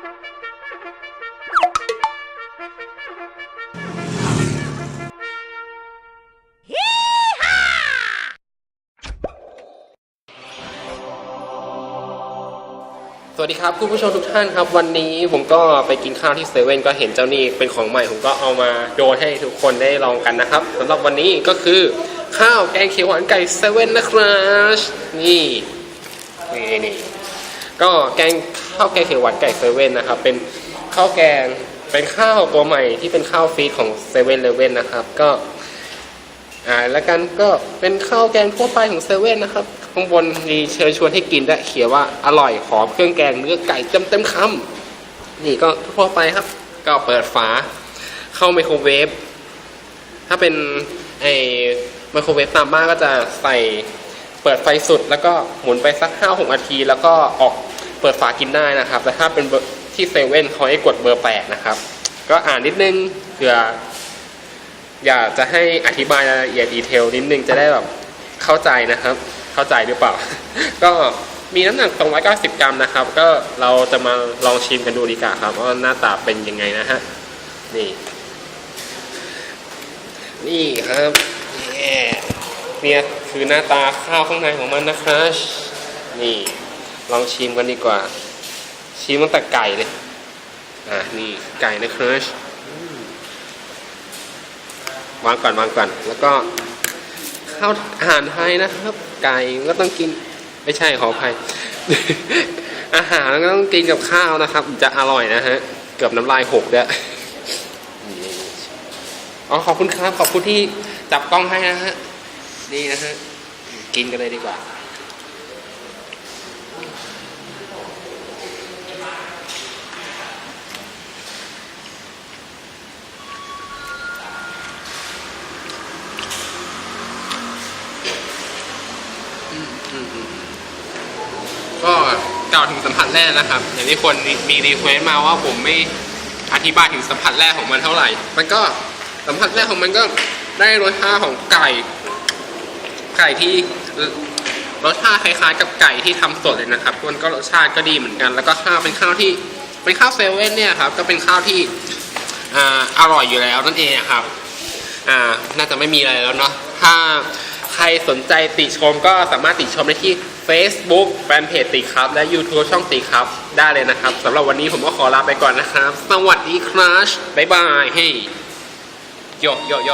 สวัสดีครับคุณผู้ชมทุกท่านครับ วันนี้ผมก็ไปกินข้าวที่เซเว่นก็เห็นเจ้านี่เป็นของใหม่ผมก็เอามาโยนให้ทุกคนได้ลองกันนะครับสำหรับวันนี้ก็คือข้าวแกงเขียวหวานไก่เซเว่นนะครับนี่นี่นี่ก็แกง ข้าวแกงเขียวหวานไก่เซเว่นนะครับ เป็นข้าวแกงเป็นข้าวตัวใหม่ที่เป็นข้าวฟรีของเซเว่นเลเว่นนะครับ ก็อ่าแล้วกันก็เป็นข้าวแกงทั่วไปของเซเว่นนะครับข้างบนมีเชิญชวนให้กินและเขียนว่าอร่อยหอมเครื่องแกงเนื้อไก่เต็มเต็มๆคำนี่ก็ทั่วไปครับ ก็เปิดฝา เข้าไมโครเวฟถ้าเป็นไอไมโครเวฟตามบ้านก็จะใส่เปิดไฟสุดแล้วก็หมุนไปสักห้าหกนาที แล้วก็ออก เปิดฝากินได้นะครับแต่ถ้าเป็นที่เซเว่นเขาให้กดเบอร์แปดนะครับ ก็อ่านนิดนึงเผื่ออยากจะให้อธิบายรายละเอียดดีเทลนิดนึงจะได้แบบเข้าใจนะครับ เข้าใจหรือเปล่า ก็มีน้ำหนัก 290 กรัมนะครับ ก็เราจะมาลองชิมกันดูดีกว่าครับว่าหน้าตาเป็นยังไงนะฮะ นี่ นี่ครับ เนี่ยเนี่ยคือหน้าตาข้าวข้างในของมันนะครับ นี่ ลองชิมกันดีกว่า ชิมตั้งแต่ไก่เลย อะนี่ไก่นะครับวางก่อนวางก่อน แล้วก็ข้าวอาหารไทยนะครับ ไก่ก็ต้องกิน ไม่ใช่ขออภัย อาหารก็ต้องกินกับข้าวนะครับ จะอร่อยนะฮะ เกือบน้ำลายหกแล้วอ๋อขอบคุณครับ ขอบคุณที่จับกล้องให้นะฮะ นี่นะฮะ กินกันเลยดีกว่า ก็กล่าวถึงสัมผัสแรกนะครับ อย่างที่คนมีรีเควสมาว่าผมไม่อธิบายถึงสัมผัสแรกของมันเท่าไหร่ มันก็สัมผัสแรกของมันก็ได้รสชาติของไก่ ไก่ที่รสชาติคล้ายๆกับไก่ที่ทำสดเลยนะครับมันก็รสชาติก็ดีเหมือนกัน แล้วก็ข้าวเป็นข้าวที่เป็นข้าวเซเว่นเนี่ยครับ ก็เป็นข้าวที่อ่าอร่อยอยู่แล้วนั่นเองครับ อ่า น่าจะไม่มีอะไรแล้วเนาะ ถ้า ใครสนใจติชมก็สามารถติชมได้ที่ Facebook แฟนเพจติครับ และ YouTube ช่องติครับ ได้เลยนะครับสำหรับวันนี้ผมก็ขอลาไปก่อนนะครับ สวัสดีครับบ๊ายบายเฮ้ยโยโยโย